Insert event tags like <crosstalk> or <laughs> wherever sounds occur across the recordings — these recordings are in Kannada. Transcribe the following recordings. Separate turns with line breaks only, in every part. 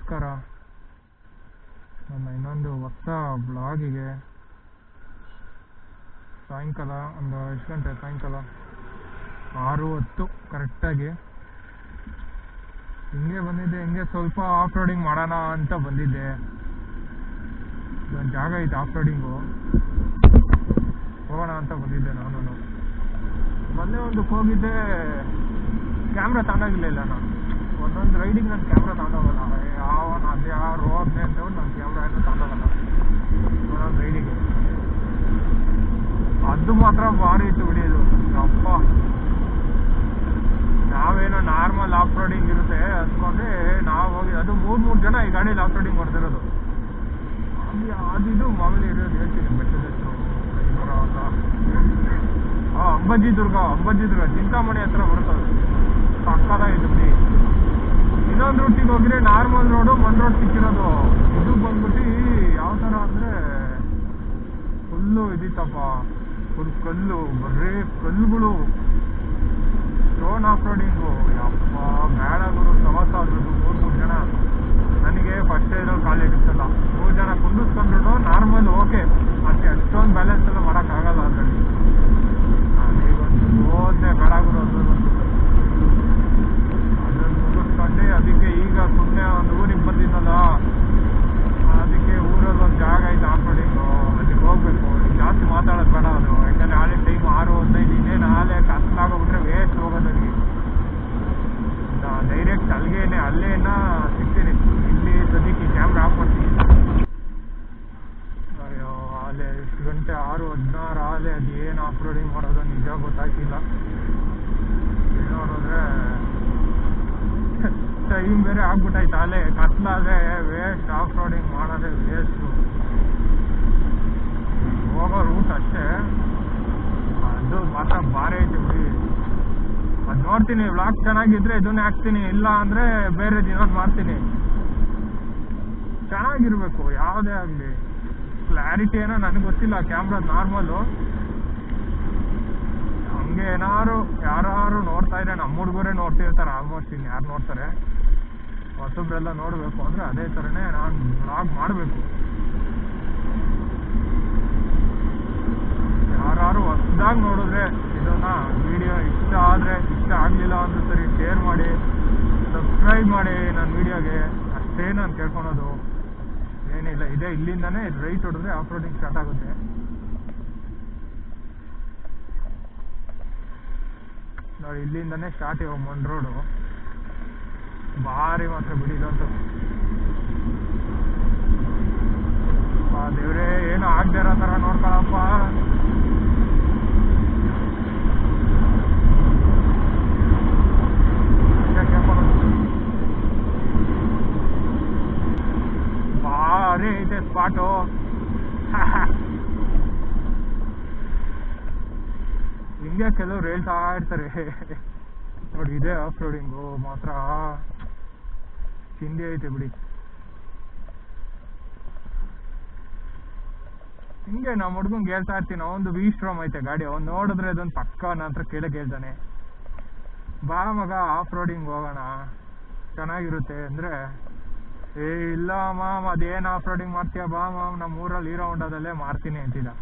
ನಮಸ್ಕಾರ. ನನ್ನ ಇನ್ನೊಂದು ಹೊಸ ಬ್ಲಾಗಿಗೆ ಸಾಯಂಕಾಲ, ಒಂದು ಎಷ್ಟು ಗಂಟೆ ಸಾಯಂಕಾಲ ಆರು ಹೊತ್ತು ಕರೆಕ್ಟಾಗಿ ಹಿಂಗೆ ಬಂದಿದ್ದೆ ಹಿಂಗೆ ಸ್ವಲ್ಪ ಆಫ್ ರೋಡಿಂಗ್ ಮಾಡೋಣ ಅಂತ ಬಂದಿದ್ದೆ. ಒಂದು ಜಾಗ ಐತೆ ಆಫ್ ರೋಡಿಂಗು ಹೋಗೋಣ ಅಂತ ಬಂದಿದ್ದೆ ನಾನು ಮೊನ್ನೆ ಒಂದು ಹೋಗಿದ್ದೆ ಕ್ಯಾಮ್ರಾ ತಗೊಂಡೋಗಿಲ್ಲ ನಾನು. ಒಂದೊಂದು ರೈಡಿಗೆ ನಾನು ಕ್ಯಾಮ್ರಾ ತಗೊಂಡೋಗಲ್ಲ. ಯಾವನ ಅದು ಯಾರು ಹೋದ್ನೆ ಅಂತ ನಾನು ಕ್ಯಾಮ್ರಾ ಏನು ತಗೊಂಡೋಗಲ್ಲ ಒಂದೊಂದು ಅದು ಮಾತ್ರ ಭಾರಿ ಇತ್ತು ಬಿಡಿಯೋದು ಅಪ್ಪ ನಾವೇನೋ ನಾರ್ಮಲ್ ಆಫ್ ರೋಡಿಂಗ್ ಇರುತ್ತೆ ಅಂದ್ಕೊಂಡ್ರೆ ನಾವು ಹೋಗಿ ಅದು ಮೂರು ಮೂರು ಜನ ಈ ಗಾಡೀಲಿ ಆಫ್ ರೋಡಿಂಗ್ ಮಾಡ್ತಿರೋದು ಅಲ್ಲಿ ಅದು ಇದು ಮಾಮೂಲಿ ಇರೋದು ಹೇಳ್ತೀನಿ ಬೆಟ್ಟದ ಐನೂರ ಅಂತ ಆ ಅಂಬಾಜಿ ದುರ್ಗ ಅಂಬಾಜಿ ದುರ್ಗ ಚಿಂತಾಮಣಿ ಹತ್ರ ಬರುತ್ತೆ ಸಕ್ಕದಾಗಿತ್ತು ಬಿಡಿ ಹೋಗಿದ್ರೆ ನಾರ್ಮಲ್ ರೋಡು ಮನ್ ರೋಡ್ ಸಿಕ್ಕಿರೋದು. ಇದು ಬಂದ್ಬಿಟ್ಟು ಯಾವ ಥರ ಅಂದರೆ ಫುಲ್ಲು ಇದಿತ್ತಪ್ಪ ಫುಲ್ ಕಲ್ಲು, ಬರೇ ಕಲ್ಲುಗಳು. ಸ್ಟೋನ್ ಆಫ್ ರೋಡಿಂಗು ಯಪ್ಪ, ಬೇಡ ಗುರು, ಪ್ರವಾಸ ಆಗಿರೋದು ಮೂರು ಮೂರು ಜನ. ನನಗೆ ಫಸ್ಟ್ ಇರೋ ಕಾಲು ಇಡಿಸಲ್ಲ ಮೂರು ಜನ ಕುಂದಿಸ್ಕೊಂಡ್ರು ನಾರ್ಮಲ್ ಓಕೆ ಅದಕ್ಕೆ ಅಷ್ಟೊಂದು ಬ್ಯಾಲೆನ್ಸ್ ಎಲ್ಲ ಮಾಡೋಕ್ಕಾಗಲ್ಲ ಅದರಲ್ಲಿ. ನಾನೀಗೊಂದು ಹೋದ್ರೆ ಬೇಡ ಗುರು ಅದ್ರದ್ದು ಅದನ್ನು ಮುಗಿಸ್ಕೊಂಡು, ಅದಕ್ಕೆ ಈಗ ಸುಮ್ಮನೆ ಒಂದು ಊರಿಗೆ ಬಂದಿದ್ದಲ್ಲ ಅದಕ್ಕೆ ಊರಲ್ಲಿ ಒಂದು ಜಾಗ ಐತೆ ಆಫ್ ರೋಡಿಂಗು ಅಲ್ಲಿಗೆ ಹೋಗ್ಬೇಕು ಈಗ ಜಾಸ್ತಿ ಮಾತಾಡೋದು ಬೇಡ ಅದು ಯಾಕಂದ್ರೆ ಆಳೆ ಟೈಮ್ ಆರು ಹದಿನೈದು ಇನ್ನೇನು ಆಲೆ ಕತ್ಲಾಗೋಗ್ಬಿಟ್ರೆ ವೇಸ್ಟ್ ಹೋಗೋದಲ್ಲಿಗೆ ಡೈರೆಕ್ಟ್ ಅಲ್ಲಿಗೇನೆ ಅಲ್ಲೇನ ಸಿಗ್ತೀನಿ ಇಲ್ಲಿ ಸದ್ಯಕ್ಕೆ ಕ್ಯಾಮ್ರಾ ಆಫ್ ಮಾಡ್ತೀನಿ ಅಯ್ಯೋ ಆಲೆ ಎಷ್ಟು ಗಂಟೆ ಆರು ಹದಿನಾರು ಆಲೆ ಅದು ಏನು ಆಫ್ ರೋಡಿಂಗ್ ಮಾಡೋದು ನಿಜ ಗೊತ್ತಾಗ್ತಿಲ್ಲ ಇಲ್ಲಿ ನೋಡಿದ್ರೆ ಟೈಮ್ ಬೇರೆ ಆಗ್ಬಿಟ್ಟೈತೆ ಅಲೆ ಕತ್ಲಾದ್ರೆ ವೇಸ್ಟ್ ಆಫ್ ರೋಡಿಂಗ್ ಮಾಡೋದೇ ವೇಸ್ಟು ಹೋಗೋ ರೂಟ್ ಅಷ್ಟೇ ಅದು ಮಾತ್ರ ಭಾರಿ ಐತೆ ಬಿಡಿ ಅದು ನೋಡ್ತೀನಿ ವ್ಲಾಗ್ ಚೆನ್ನಾಗಿದ್ರೆ ಇದನ್ನೇ ಹಾಕ್ತೀನಿ, ಇಲ್ಲ ಅಂದ್ರೆ ಬೇರೆ ದಿನ ಮಾಡ್ತೀನಿ. ಚೆನ್ನಾಗಿರ್ಬೇಕು, ಯಾವುದೇ ಆಗಲಿ. ಕ್ಲಾರಿಟಿ ಏನೋ ನನಗೆ ಗೊತ್ತಿಲ್ಲ ಕ್ಯಾಮ್ರಾ ನಾರ್ಮಲು ಹಂಗೆ ಏನಾರು ಯಾರು ನೋಡ್ತಾ ಇದ್ರೆ ನಮ್ಮ ಹುಡುಗರೇ ನೋಡ್ತಿರ್ತಾರೆ ಆಲ್ಮೋಸ್ಟ್ ಇನ್ನು ಯಾರು ನೋಡ್ತಾರೆ. ಹೊಸಬ್ರೆಲ್ಲ ನೋಡಬೇಕು, ಅಂದರೆ ಅದೇ ಥರನೇ ನಾನು ವ್ಲಾಗ್ ಮಾಡಬೇಕು ಯಾರು ಹೊಸದಾಗಿ ನೋಡಿದ್ರೆ ಇದನ್ನ ವಿಡಿಯೋ ಇಷ್ಟ ಆದರೆ ಇಷ್ಟ ಆಗಲಿಲ್ಲ ಅಂದ್ರೆ ಸರಿ ಶೇರ್ ಮಾಡಿ ಸಬ್ಸ್ಕ್ರೈಬ್ ಮಾಡಿ ನನ್ನ ವಿಡಿಯೋಗೆ ಅಷ್ಟೇ ನಾನು ಕೇಳ್ಕೊಳೋದು ಏನಿಲ್ಲ. ಇದೆ, ಇಲ್ಲಿಂದನೇ ರೈಟ್ ಹೊಡೆದ್ರೆ ಆಫ್ ರೋಡಿಂಗ್ ಸ್ಟಾರ್ಟ್ ಆಗುತ್ತೆ. ನೋಡಿ, ಇಲ್ಲಿಂದನೇ ಸ್ಟಾರ್ಟ್ ಇವಾಗ ಮೊನ್ ರೋಡು ಭಾರಿ ಮಾತ್ರ ಬಿಡಿದಂತ ದೇವ್ರೇ ಏನು ಆಗದೆ ಇರೋ ಥರ ನೋಡ್ಕೊಳಪ್ಪ ಭಾರಿ ಐತೆ ಸ್ಪಾಟು ಹಿಂಗೆ ಕೆಲವ್ರು ಹೇಳ್ತಾ ಇರ್ತಾರೆ ನೋಡಿ, ಇದೆ ಆಫ್ ರೋಡಿಂಗು ಮಾತ್ರ ಚಿಂದಿ ಐತೆ ಬಿಡಿ. ಹಿಂಗೆ ನಮ್ಮ ಹುಡ್ಗಂಗೆ ಹೇಳ್ತಾ ಇರ್ತೀನಿ ಒಂದು ವಿ ಸ್ಟ್ರಾಮ್ ಐತೆ ಗಾಡಿ. ಅವ್ನು ನೋಡಿದ್ರೆ ಅದೊಂದು ಪಕ್ಕ ನಂತರ ಕೇಳಕ್ಕೆ ಹೇಳ್ತಾನೆ ಬಾ ಮಗ ಆಫ್ ರೋಡಿಂಗ್ ಹೋಗೋಣ. ಚೆನ್ನಾಗಿರುತ್ತೆ ಅಂದ್ರೆ, ಏ, ಇಲ್ಲ ಮಾಮ್, ಅದೇನು ಆಫ್ ರೋಡಿಂಗ್ ಮಾಡ್ತೀಯ? ಬಾ ಮಾಮ್ ನಮ್ಮ ಊರಲ್ಲಿ ಹೀರೋ ಹೊಂಡದಲ್ಲೇ ಮಾಡ್ತೀನಿ ಅಂತಿದ್ದ.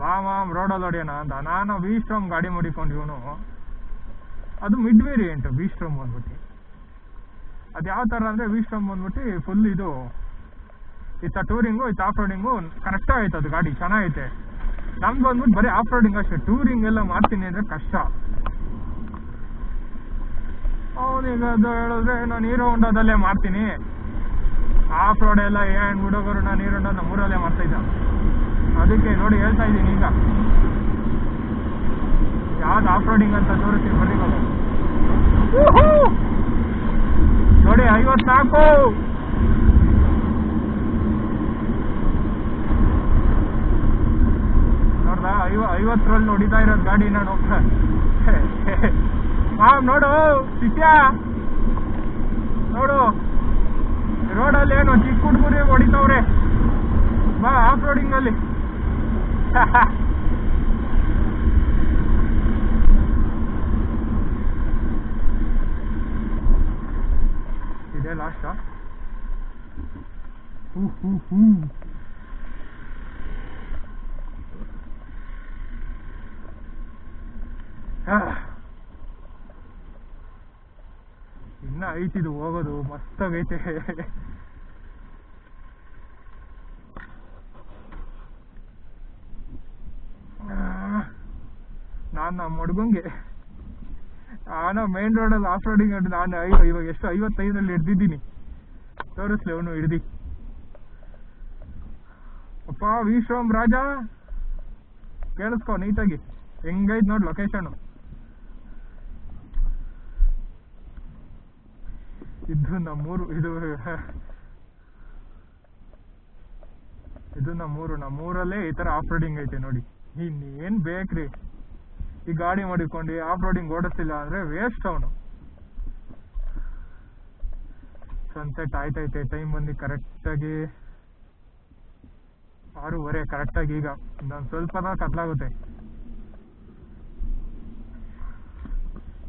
ಬಾ ಮಾಮ್ ರೋಡಲ್ಲಿ ಹೊಡಿಯೋಣ ಅಂತ ನಾನು ವಿ ಸ್ಟ್ರೋಮ್ ಗಾಡಿ ಮಾಡಿಕೊಂಡು ಇವನು ಅದು ಮಿಡ್ ವೇರಿಯಂಟ್ ವಿ ಸ್ಟ್ರೋಮ್ ಬಂದ್ಬಿಟ್ಟು. ಅದು ಯಾವ ಥರ ಅಂದರೆ ವಿ ಸ್ಟ್ರೋಮ್ ಬಂದ್ಬಿಟ್ಟು ಫುಲ್ ಇದು, ಇತ್ತ ಟೂರಿಂಗು ಇತ್ತ ಆಫ್ ರೋಡಿಂಗು ಕರೆಕ್ಟ್ ಆಯ್ತು ಅದು ಗಾಡಿ, ಚೆನ್ನಾಗೈತೆ. ನಮ್ದು ಬಂದ್ಬಿಟ್ಟು ಬರೀ ಆಫ್ ರೋಡಿಂಗ್ ಅಷ್ಟೇ ಟೂರಿಂಗ್ ಎಲ್ಲ ಮಾಡ್ತೀನಿ ಅಂದರೆ ಕಷ್ಟ. ಅವನಿಗೆ ಅದು ಹೇಳಿದ್ರೆ, ನಾನು ಹೀರೋ ಹೊಂಡದಲ್ಲೇ ಮಾಡ್ತೀನಿ. ಆಫ್ ರೋಡ್ ಎಲ್ಲ ಏನ್ ಹುಡುಗರು, ನಾನು ಹೀರೋ ಹೊಂಡ ನಮ್ಮೂರಲ್ಲೇ ಮಾಡ್ತಾ ಇದ್ದ. ಅದಕ್ಕೆ ನೋಡಿ ಹೇಳ್ತಾ ಇದ್ದೀನಿ ಈಗ. ಯಾವ್ದು ಆಫ್ ರೋಡಿಂಗ್ ಅಂತ ತೋರಿಸ್ತೀನಿ ಬರ್ರಿ. ಊಹೂ! ನೋಡಿ ಐವತ್ನಾಲ್ಕು! ನೋಡ್ದ? ಐವ ಐವತ್ತರಲ್ಲಿ ನೋಡಿತಾ ಇರೋದು ಗಾಡಿ ನಾನು ಮಾಮ್ ನೋಡು ಶಿಷ್ಯ ನೋಡು. ರೋಡಲ್ಲಿ ಏನು ಚಿಕ್ಕ ಹುಡುಗರು ಹೊಡಿತಾವ್ರೆ. ಬಾ ಆಫ್ ರೋಡಿಂಗ್ <laughs> ಅಲ್ಲಿ ಇದೇ last ಹೂ ಹೂ ಹೂ ಆ. ಇನ್ನ ಐತಿದು ಹೋಗೋದು ಮಸ್ತಾಗೈತೆ. <laughs> ಮಡ್ಗಂಗೆ ನಾನು ಮೇನ್ ರೋಡಲ್ಲಿ ಆಫ್ ರೋಡಿಂಗ್ ನಾನು ಇವಾಗ ಎಷ್ಟು, ಐವತ್ತೈದರಲ್ಲಿ ಹಿಡ್ದಿದ್ದೀನಿ. ತೋರಿಸ್ಲಿ ಅವನು ಹಿಡ್ದಿ. ಅಪ್ಪ, ವಿಶ್ವಂ ರಾಜ. ಕೇಳಿಸ್ಕೊ ನೀಟಾಗಿ. ಹೆಂಗೈತ್ ನೋಡ್ ಲೊಕೇಶನ್ ಇದು ನಮ್ಮೂರು, ಇದು ಇದು ನಮ್ಮೂರು, ನಮ್ಮೂರಲ್ಲೇ ಈ ತರ ಆಫ್ ರೋಡಿಂಗ್ ಐತೆ ನೋಡಿ. ಇನ್ನೇನ್ ಬೇಕ್ರಿ? ಈ ಗಾಡಿ ಮಾಡಿಕೊಂಡು ಆಫ್ ರೋಡಿಂಗ್ ಓಡಿಸ್ತಿಲ್ಲ ಅಂದ್ರೆ ವೇಸ್ಟ್ ಅವನು. ಸನ್ಸೆಟ್ ಆಯ್ತೈತೆ ಟೈಮ್ ಬಂದು ಕರೆಕ್ಟಾಗಿ ಆರೂವರೆ ಕರೆಕ್ಟಾಗಿ ಈಗ. ನಾನು ಸ್ವಲ್ಪ ಕತ್ಲಾಗುತ್ತೆ.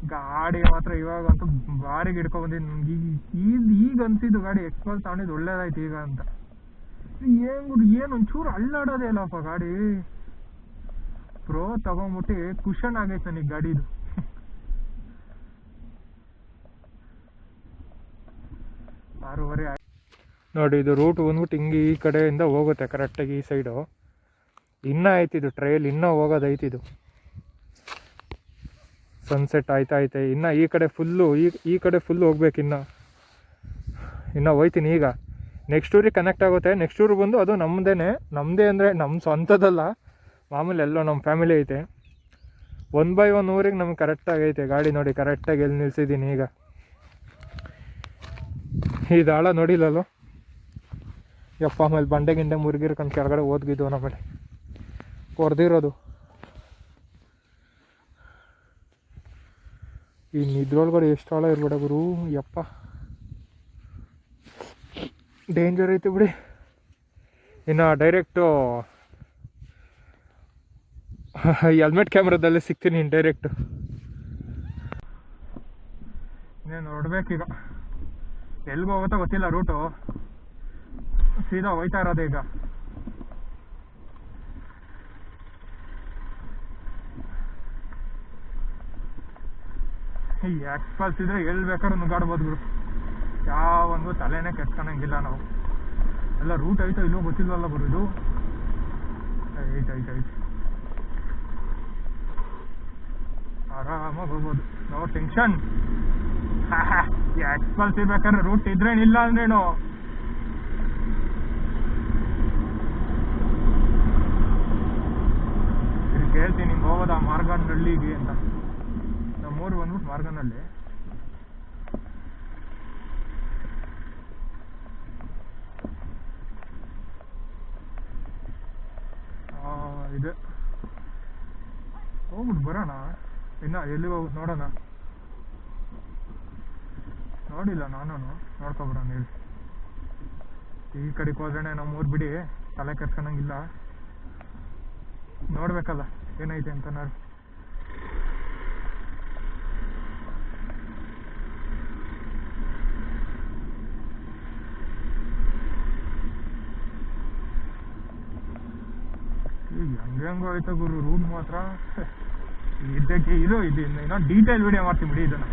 ಗಾಡಿ ಮಾತ್ರ ಇವಾಗಂತೂ ಬಾರಿಗೆ ಹಿಡ್ಕೊಂಡ್ ನಮ್ಗೆ ಈಗ ಈಗ ಅನ್ಸಿದ್ದು ಗಾಡಿ ಎಕ್ಸ್ಪಲ್ ತಗೊಂಡಿದ್ದು ಒಳ್ಳೇದಾಯ್ತು ಈಗ ಅಂತ. ಏನು ಏನ್ ಒಂಚೂರು ಅಳ್ಳಾಡೋದೇ ಇಲ್ಲಪ್ಪ ಗಾಡಿ. ಪ್ರೋ ತಗೊಂಬಿಟ್ಟು ಕುಶನ್ ಆಗೈತೆ ನನಗೆ ಗಾಡಿದು. ಆರೂವರೆ ಆಯ್ತು. ನೋಡಿ, ಇದು ರೂಟ್ ಬಂದ್ಬಿಟ್ಟು ಹಿಂಗೆ ಈ ಕಡೆಯಿಂದ ಹೋಗುತ್ತೆ ಕರೆಕ್ಟಾಗಿ ಈ ಸೈಡು ಇನ್ನೂ ಐತಿದು ಟ್ರೈಲ್ ಇನ್ನೂ ಹೋಗೋದೈತಿದು ಸನ್ಸೆಟ್ ಆಯ್ತಾ ಐತೆ. ಇನ್ನು ಈ ಕಡೆ ಫುಲ್ಲು ಈ ಈ ಕಡೆ ಫುಲ್ ಹೋಗ್ಬೇಕು ಇನ್ನು. ಇನ್ನು ಹೋಯ್ತೀನಿ ಈಗ. ನೆಕ್ಸ್ಟ್ ಊರಿಗೆ ಕನೆಕ್ಟ್ ಆಗುತ್ತೆ. ನೆಕ್ಸ್ಟ್ ಊರು ಬಂದು ಅದು ನಮ್ಮದೇನೆ ನಮ್ಮದೇ ಅಂದರೆ ನಮ್ಮ ಸ್ವಂತದಲ್ಲ. ಮಾಮೂಲಿ ಎಲ್ಲೋ ನಮ್ಮ ಫ್ಯಾಮಿಲಿ ಐತೆ. ಒನ್ ಬೈ ಒನ್ ಊರಿಗೆ ನಮ್ಗೆ ಕರೆಕ್ಟಾಗಿ ಐತೆ. ಗಾಡಿ ನೋಡಿ ಕರೆಕ್ಟಾಗಿ ಎಲ್ಲಿ ನಿಲ್ಸಿದ್ದೀನಿ ಈಗ. ಈ ದಾಳ ನೋಡಿಲ್ಲಲ್ಲೋ? ಯಪ್ಪ, ಆಮೇಲೆ ಬಂಡೆ ಗಿಂಡೆ ಮುರುಗಿರ್ಕೊಂಡು ಕೆಳಗಡೆ ಓದ್ಗಿದ್ದು ನಮ್ಮಲ್ಲಿ ಕೊರ್ದಿರೋದು. ಈ ನಿದ್ರೊಳಗಡೆ ಎಷ್ಟು ಆಳ ಇರ್ಬೇಡ ಗುರು. ಯಪ್ಪ. ಡೇಂಜರ್ ಐತೆ ಬಿಡಿ. ಇನ್ನು ಡೈರೆಕ್ಟು <laughs> ಹೆಲ್ಮೆಟ್ ಕ್ಯಾಮ್ರಾದಲ್ಲೇ ಸಿಗ್ತೀನಿ ಡೈರೆಕ್ಟ್ ಇನ್ನೇನು ಎಲ್ಲಿ ಎಲ್ಗೆ ಹೋಗುತ್ತೋ ಗೊತ್ತಿಲ್ಲ ರೂಟು ಸೀದಾ ಹೋಯ್ತಾ ಇರೋದೇ ಈಗ. ಎಕ್ಸ್ಪಲ್ಸ್ ಇದ್ರೆ ಎಲ್ಲಿ ಬೇಕಾದ್ರೂ ನುಗ್ಗಾಡ್ಬೋದು ಗುರು ಯಾವೊಂದು ತಲೆನೇ ಕೆಟ್ಕೊಳಂಗಿಲ್ಲ ನಾವು. ಎಲ್ಲ ರೂಟ್ ಐತೋ ಇಲ್ಲೋ ಗೊತ್ತಿಲ್ವಲ್ಲ ಗುರು ಇದು. ಐತೆ ಐತೆ. ಆರಾಮಾಗಿ ಹೋಗ್ಬೋದು ನೋ ಟೆನ್ಷನ್ ಎಕ್ಸ್ಪಲ್ಸ್ ಇರ್ಬೇಕಾದ್ರೆ ರೂಟ್ ಇದ್ರೇನಿಲ್ಲ ಅಂದ್ರೇನು? ಕೇಳ್ತೀನಿ ನಿಮ್ಗೆ ಹೋಗೋದಾ? ಮಾರ್ಗನಹಳ್ಳಿಗೆ ಅಂತ. ನಮ್ಮೂರು ಬಂದ್ಬಿಟ್ಟು ಮಾರ್ಗನಹಳ್ಳಿ. ಇದೆ. ಹೋಗ್ಬಿಟ್ಟು ಬರೋಣ. ಇನ್ನ ಎಲ್ಲಿ ಹೋಗುತ್ತೆ ನೋಡೋಣ. ನೋಡಿಲ್ಲ ನಾನು. ನೋಡ್ಕೊಬಿಡೋಣ ಹೇಳಿ ಈ ಕಡೆಗೆ ಹೋದ್ರೆ ನಮ್ಮ ಊರು ಬಿಡಿ. ತಲೆ ಕೆರ್ಸ್ಕೊಳಂಗಿಲ್ಲ ನೋಡ್ಬೇಕಲ್ಲ ಏನೈತೆ ಅಂತ ನೋಡಿ ಹೆಂಗೆ ಹೆಂಗೋ ಆಯ್ತಾ ಗುರು? ರೂಮ್ ಮಾತ್ರ ಇದಕ್ಕೆ ಇದು ಇದು ಇನ್ನೂ ಡೀಟೇಲ್ ವಿಡಿಯೋ ಮಾಡ್ತೀನಿ ಬಿಡಿ ಇದನ್ನ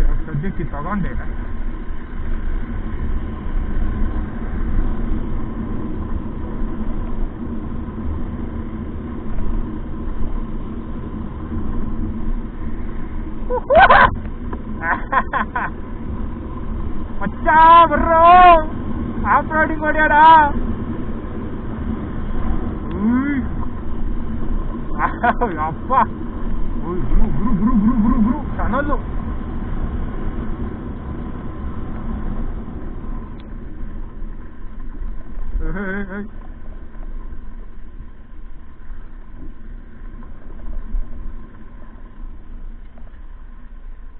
ಇವಾಗ ಸದ್ಯಕ್ಕೆ ಇದು ತಗೊಂಡೆ ಮಚ್ಚ ಬರ್ರೋ ಆಫ್ ರೋಡಿಂಗ್ ಹೊಡ್ಯಾಡ ಅಪ್ಪ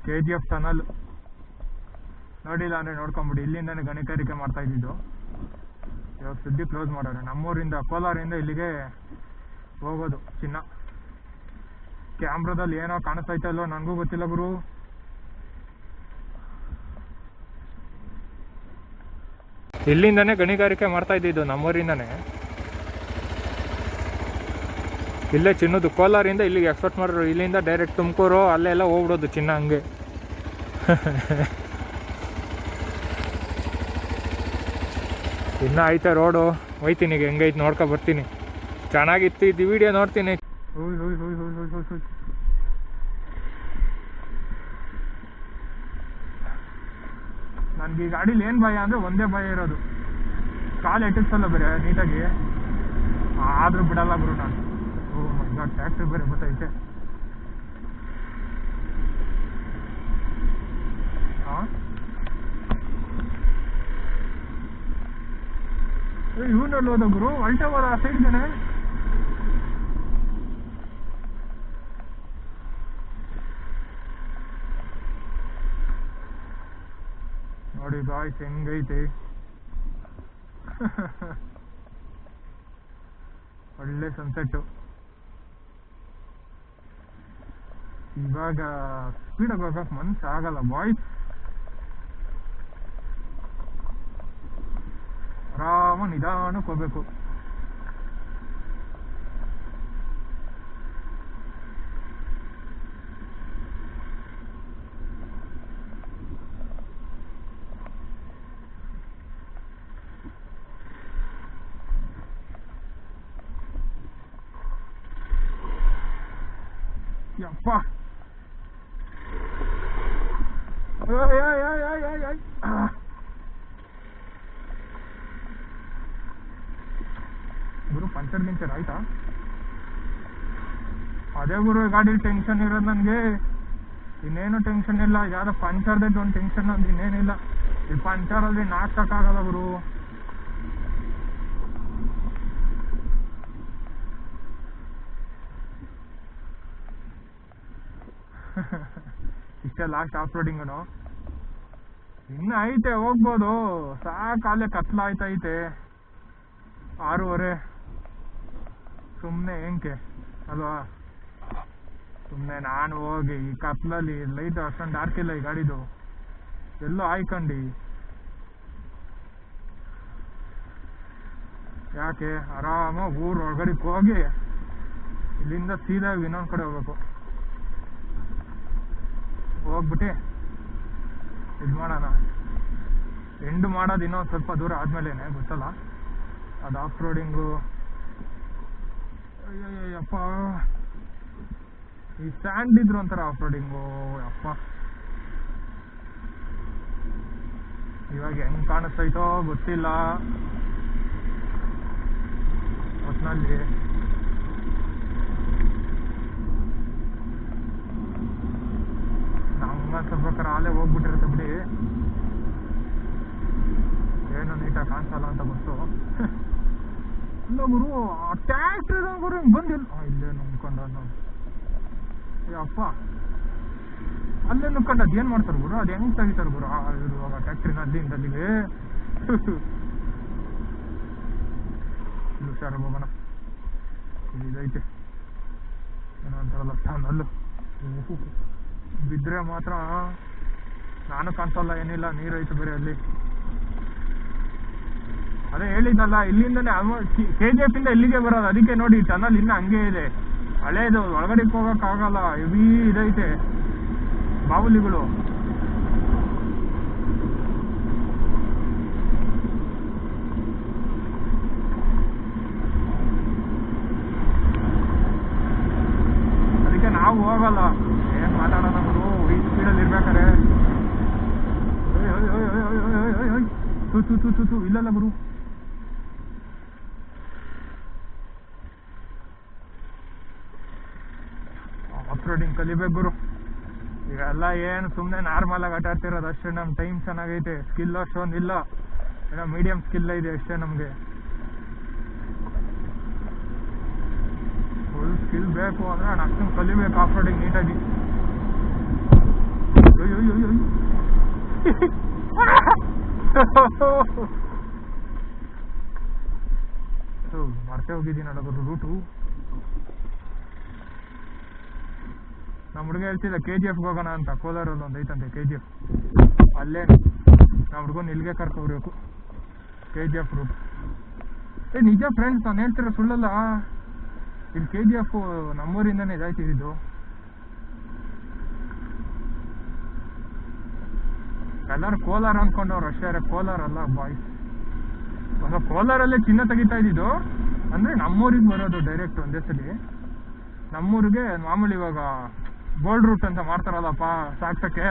ಕೆ ಜಿ ಎಫ್ ಟನಲ್ ನೋಡಿಲ್ಲ ಅಂದ್ರೆ ನೋಡ್ಕೊಂಬಿಡಿ. ಇಲ್ಲಿಂದನೇ ಗಣಿಗಾರಿಕೆ ಮಾಡ್ತಾ ಇದ್ದಿದ್ದು. ಇವಾಗ ಸುದ್ದಿ ಕ್ಲೋಸ್ ಮಾಡೋಣ. ನಮ್ಮೂರಿಂದ, ಕೋಲಾರಿಂದ ಇಲ್ಲಿಗೆ ಹೋಗೋದು ಚಿನ್ನ. ಕ್ಯಾಮ್ರಾದಲ್ಲಿ ಏನೋ ಕಾಣಿಸ್ತೈತೆ ಇಲ್ವೋ ನನಗೂ ಗೊತ್ತಿಲ್ಲ ಗುರು. ಇಲ್ಲಿಂದನೇ ಗಣಿಗಾರಿಕೆ ಮಾಡ್ತಾ ಇದ್ದಿದ್ದು ನಮ್ಮೂರಿಂದನೇ. ಇಲ್ಲೇ ಚಿನ್ನದು ಕೋಲಾರಿಂದ ಇಲ್ಲಿಗೆ ಎಕ್ಸ್ಪೋರ್ಟ್ ಮಾಡೋರು ಇಲ್ಲಿಂದ ಡೈರೆಕ್ಟ್ ತುಮಕೂರು, ಅಲ್ಲೆಲ್ಲ ಹೋಗ್ಬಿಡೋದು ಚಿನ್ನ ಹಂಗೆ. <laughs> ಇನ್ನೂ ಐತೆ ರೋಡು, ಹೋಯ್ತೀನಿ ಈಗ, ಹೆಂಗೈತೆ ನೋಡ್ಕೊ ಬರ್ತೀನಿ. ಚೆನ್ನಾಗಿತ್ತು ಇದು ವಿಡಿಯೋ ನೋಡ್ತೀನಿ. ನನ್ಗೆ ಈ ಗಾಡೀಲಿ ಏನು ಭಯ ಅಂದ್ರೆ ಒಂದೇ ಭಯ ಇರೋದು. ಕಾಲು ಎಟ್ಟಿಸಲ್ಲ ಬೇರೆ, ನೀಟಾಗಿ. ಆದ್ರೂ ಬಿಡಲ್ಲ ಗುರು ನಾನು. ಓ ಮೈ ಗಾಡ್ ಟ್ಯಾಕ್ಟ್ರಿ ಬೇರೆ ಗೊತ್ತೈತೆ ಹಾಂ ಇವನಲ್ಲಿ ಹೋದ ಗುರು? ಅಲ್ಟಾ ಬರ ಆ ಸೈಡ್ಗೆನೆ ನೋಡಿ ಬಾಯ್ಸ್ ಹೆಂಗೈತಿ? ಒಳ್ಳೆ ಸನ್ಸೆಟ್ಟು ಇವಾಗ ಸ್ಪೀಡಾಗಿ ಹೋಗಕ್ಕೆ ಮನ್ಸು ಆಗಲ್ಲ ಬಾಯ್ಸ್ ಆರಾಮ ನಿಧಾನಕ್ಕೆ ಹೋಗ್ಬೇಕು. ಯಪ್ಪ ಏಯ್ ಏಯ್ ಏಯ್ ಏಯ್ ಏಯ್ ಏಯ್. ಗುರು ಪಂಚರ್ ಗಿಂಚರ್ ಆಯ್ತಾ ಅದೇ ಗುರು ಗಾಡಿ ಟೆನ್ಷನ್ ಇರೋದು ನನಗೆ ಇನ್ನೇನು ಟೆನ್ಷನ್ ಇಲ್ಲ ಯಾವ್ದೋ ಪಂಚರ್ದೇ ಒಂದು ಟೆನ್ಷನ್ ಅಂದ್ರೆ ಇನ್ನೇನಿಲ್ಲ ಈ ಪಂಚರಲ್ಲಿ ನಾಕ್ಸಕ್ಕಾಗಲ್ಲ ಗುರು ಇಷ್ಟೇ ಲಾಸ್ಟ್ ಆಫ್ ರೋಡಿಂಗನು ಇನ್ನು ಐತೆ, ಹೋಗ್ಬೋದು. ಸಾಕಾಲೆ ಕತ್ಲಾಯ್ತೈತೆ ಆರೂವರೆ. ಸುಮ್ಮನೆ ಏನಕ್ಕೆ ಅಲ್ವಾ? ಸುಮ್ಮನೆ ನಾನು ಹೋಗಿ ಈ ಕತ್ಲಲ್ಲಿ ಲೈಟ್ ಅಷ್ಟೊಂದು ಡಾರ್ಕ್ ಇಲ್ಲ ಈ ಗಾಡಿದು. ಎಲ್ಲೋ ಆಯ್ಕಂಡು ಯಾಕೆ? ಆರಾಮಾಗಿ ಊರು ಒಳಗಡೆಗೆ ಹೋಗಿ ಇಲ್ಲಿಂದ ಸೀದಾ ಇನ್ನೊಂದು ಕಡೆ ಹೋಗ್ಬೇಕು. ಹೋಗ್ಬಿಟ್ಟು ಇದು ಮಾಡೋಣ. ಎಂಡ್ ಮಾಡೋದು ಇನ್ನೊಂದು ಸ್ವಲ್ಪ ದೂರ ಆದ್ಮೇಲೇನೆ, ಗೊತ್ತಲ್ಲ? ಅದು ಆಫ್ ರೋಡಿಂಗು ಅಯ್ಯಪ್ಪ ಈ ಸ್ಟ್ಯಾಂಡ್ ಇದ್ರು ಒಂಥರ ಆಫ್ ರೋಡಿಂಗು ಅಪ್ಪ ಇವಾಗ ಹೆಂಗ್ ಕಾಣಿಸ್ತೈತೋ ಗೊತ್ತಿಲ್ಲ. ಒಟ್ನಲ್ಲಿ ನಮ್ಮ ಸ್ವಲ್ಪ ಅಲ್ಲೇ ಹೋಗ್ಬಿಟ್ಟಿರುತ್ತೆ ಬಿಡಿ ಏನು ನೀಟಾಗಿ ಕಾಣಿಸಲ್ಲ ಅಂತ ಗೊತ್ತು ಇಲ್ಲ ಗುರು ಟ್ಯಾಕ್ಟ್ರಿ ಗುರು ಬಂದಿಲ್ಲ ಇಲ್ಲೇ ನುಂಗ್ಕೊಂಡ ನಾವು ಅಪ್ಪ. ಅಲ್ಲೇ ನುಕ್ಕೊಂಡು ಅದು ಏನ್ ಮಾಡ್ತಾರೆ ಗುರು? ಅದ್ ಹೆಂಗ್ ತೆಗಿತಾರೆ ಗುರು? ಇರುವಾಗ ಟ್ಯಾಕ್ಟ್ರಿನ ಅಲ್ಲಿಂದ ಅಲ್ಲಿಗೆ. ಇಲ್ಲಿ ಇದೈತೆ ಏನೋ ಅಂತಾರಲ್ಲ ಅಲ್ಲು. ಬಿದ್ರೆ ಮಾತ್ರ. ನಾನು ಕಾಣಿಸಲ್ಲ, ಏನಿಲ್ಲ ನೀರೈತೆ ಬರೀ ಅಲ್ಲಿ. ಅದೇ ಹೇಳಿದ್ನಲ್ಲ ಇಲ್ಲಿಂದನೇ ಕೆ ಜಿ ಎಫ್ ಇಂದ ಇಲ್ಲಿಗೆ ಬರೋದು ಅದಕ್ಕೆ ನೋಡಿ ಟನಲ್ ಇನ್ನ ಹಂಗೆ ಇದೆ ಹಳೇದು ಒಳಗಡೆ ಹೋಗಕ್ ಆಗಲ್ಲ ಹೆವಿ ಇದೈತೆ ಬಾವುಲಿಗಳು ಅದಕ್ಕೆ ನಾವು ಹೋಗಲ್ಲ ಏನ್ ಮಾತಾಡೋಣ ಗುರು ಈ ಸ್ಪೀಡಲ್ಲಿ ಇರ್ಬೇಕಾರೆ ತು ತು ತು ತು ಇಲ್ಲಲ್ಲ ಗುರು ರೋಡಿಂಗ್ ಕಲಿಬೇಕು ಗುರು? ಎಲ್ಲ ಏನು ಸುಮ್ಮನೆ ನಾರ್ಮಲ್ ಆಗಿ ಆಟ ಆಡ್ತಿರೋದು, ಅಷ್ಟೇ ನಮ್ಮ ಟೈಮ್ ಚೆನ್ನಾಗೈತೆ. ಸ್ಕಿಲ್ ಅಷ್ಟೊಂದು ಇಲ್ಲ. ಏನೋ ಮೀಡಿಯಂ ಸ್ಕಿಲ್ ಇದೆ ಅಷ್ಟೇ ನಮಗೆ. ಫುಲ್ ಸ್ಕಿಲ್ ಬೇಕು ಅಂದ್ರೆ ನಾನು ಅಷ್ಟೊಂದು ಕಲಿಬೇಕು ಆಫ್ ರೋಡಿಂಗ್ ನೀಟಾಗಿ. ಮರ್ತೇ ಹೋಗಿದ್ದೀನಿ ಅಡಗೋದು ರೂಟು ನಮ್ಮ ಹುಡುಗ ಹೇಳ್ತಿದ್ದ ಕೆ ಜಿ ಎಫ್ಗೆ ಹೋಗೋಣ ಅಂತ. ಕೋಲಾರಲ್ಲಿ ಒಂದು ಐತಂತೆ ಕೆ ಜಿ ಎಫ್ ಅಲ್ಲೇ ನಮ್ಮ ಹುಡುಗನ ಇಲ್ಲಿಗೆ ಕರ್ಕೊಬರ್ಬೇಕು ಕೆ ಜಿ ಎಫ್ ರೂಟ್ ಏ, ನಿಜ ಫ್ರೆಂಡ್ಸ್ ನಾನು ಹೇಳ್ತಿರೋ ಸುಳ್ಳಲ್ಲ. ಇಲ್ಲಿ ಕೆ ಜಿ ಎಫ್ ನಮ್ಮೂರಿಂದನೇ ಇದಾಯ್ತಿದ್ದು ಎಲ್ಲರೂ ಕೋಲಾರ ಅನ್ಕೊಂಡವ್ರು ಅಷ್ಟೇ ಕೋಲಾರ ಅಲ್ಲ ಬಾಯ್ಸ್ ಹೊಸ ಕೋಲಾರಲ್ಲೇ ಚಿನ್ನ ತೆಗಿತಾ ಇದ್ದಿದ್ದು? ಅಂದ್ರೆ ನಮ್ಮೂರಿಗೆ ಬರೋದು ಡೈರೆಕ್ಟ್ ಒಂದೇ ಸಲಿ. ನಮ್ಮೂರಿಗೆ ಮಾಮೂಲಿ ಇವಾಗ ಗೋಲ್ಡ್ ರೂಟ್ ಅಂತ ಮಾಡ್ತಾರಲ್ಲಪ್ಪ, ಸಾಕ್ಸಕ್ಕೆ.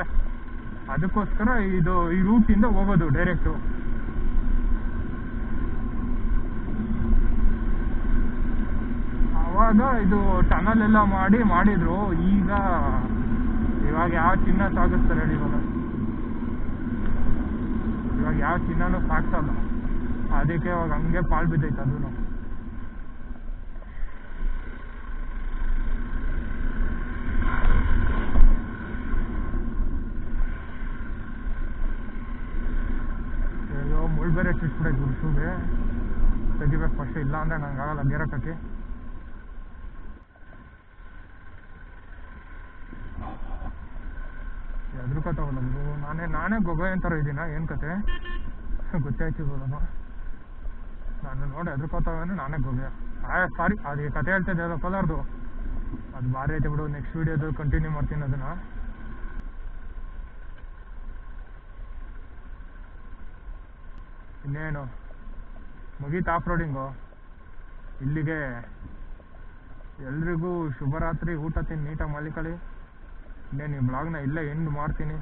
ಅದಕ್ಕೋಸ್ಕರ ಇದು, ಈ ರೂಟಿಂದ ಹೋಗೋದು ಡೈರೆಕ್ಟು ಅವಾಗ ಇದು ಟನಲ್ ಎಲ್ಲ ಮಾಡಿ, ಮಾಡಿದ್ರು. ಈಗ ಇವಾಗ ಯಾವ ಚಿನ್ನ ಸಾಗಿಸ್ತಾರೆ ಹೇಳಿ ಇವಾಗ. ಇವಾಗ ಯಾವ ಚಿನ್ನನೂ ಸಾಕ್ಸಲ್ಲ. ಅದಕ್ಕೆ ಇವಾಗ ಹಂಗೆ ಪಾಲ್ ಬಿದ್ದೈತೆ ಅದು ಅಂದ್ರೆ ನಂಗೆ ಆಗಲ್ಲ ಗೇರಕಕ್ಕೆ ಎದ್ರುಕತ್ತಾವಲ್ಲ ಗುರು ನಾನೇ ನಾನೇ ಗೊಬ್ಬೆ ಅಂತಾರ ಇದ್ದೀನ? ಏನು ಕತೆ? ಗೊತ್ತಾಯ್ತಿಲ್ವಲ್ಲಮ್ಮ ನಾನು ನೋಡಿ ಎದ್ರುಕೋತಾವೆ ನಾನೇ ಗೊಬ್ಬೆ ಆ ಸಾರಿ ಅದು ಕತೆ ಹೇಳ್ತಾ ಇದೆ ಕಲರ್ದು. ಅದು ಭಾರಿ ಐತೆ ಬಿಡು ನೆಕ್ಸ್ಟ್ ವೀಡಿಯೋದಲ್ಲಿ ಕಂಟಿನ್ಯೂ ಮಾಡ್ತೀನಿ ಅದನ್ನ. ಇನ್ನೇನು? ಮುಗೀತು ಆಫ್ ರೋಡಿಂಗು ಇಲ್ಲಿಗೆ ಎಲ್ರಿಗೂ ಶುಭರಾತ್ರಿ. ಊಟ ತಿಂದು ನೀಟಾಗಿ ಮಲಿಕಳಿ ಇನ್ನೇನು ಈ ಬ್ಲಾಗ್ನ ಇಲ್ಲೇ ಎಂಡ್ ಮಾಡ್ತೀನಿ.